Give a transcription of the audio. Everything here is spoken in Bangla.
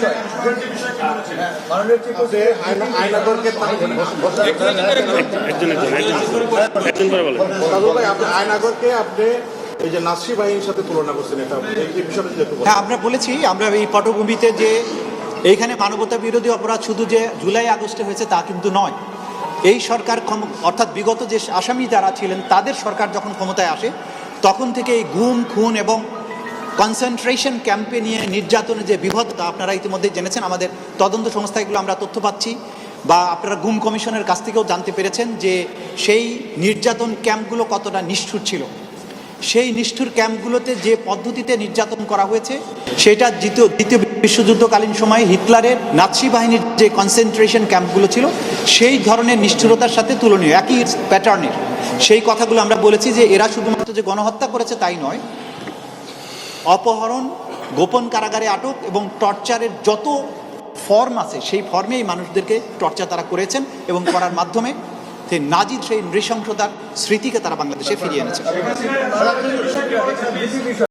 বিষয়। হ্যাঁ, মাননীয় চিফ যে আপনি আপনি এই যে নাসি বাহিনীর সাথে তুলনা করছেন এটা এই- এই বিষয়টা যদি হ্যাঁ আমরা বলেছি আমরা এই পটভূমিতে যে এইখানে মানবতা বিরোধী অপরাধ শুধু যে জুলাই আগস্টে হয়েছে তা কিন্তু নয়। এই সরকার অর্থাৎ বিগত যে আসামি যারা ছিলেন তাদের সরকার যখন ক্ষমতায় আসে তখন থেকে এই গুম খুন এবং কনসেন্ট্রেশন ক্যাম্পে নিয়ে নির্যাতনের যে বিভৎতা আপনারা ইতিমধ্যে জেনেছেন, আমাদের তদন্ত সংস্থাগুলো আমরা তথ্য পাচ্ছি বা আপনারা গুম কমিশনের কাছ থেকেও জানতে পেরেছেন যে সেই নির্যাতন ক্যাম্পগুলো কতটা নিষ্ঠুর ছিল। সেই নিষ্ঠুর ক্যাম্পগুলোতে যে পদ্ধতিতে নির্যাতন করা হয়েছে, সেটা দ্বিতীয় দ্বিতীয় বিশ্বযুদ্ধকালীন সময়ে হিটলারের নাৎসি বাহিনীর যে কনসেন্ট্রেশন ক্যাম্পগুলো ছিল, সেই ধরনের নিষ্ঠুরতার সাথে তুলনীয়, একই প্যাটার্নের সেই কথাগুলো আমরা বলেছি যে এরা শুধুমাত্র যে গণহত্যা করেছে তাই নয় অপহরণ, গোপন কারাগারে আটক এবং টর্চারের যত ফর্ম আছে, সেই ফর্মে এই মানুষদেরকে টর্চার তারা করেছেন এবং করার মাধ্যমে নাজির সেই নৃশংসতার স্মৃতিকে তারা বাংলাদেশে ফিরিয়ে এনেছে।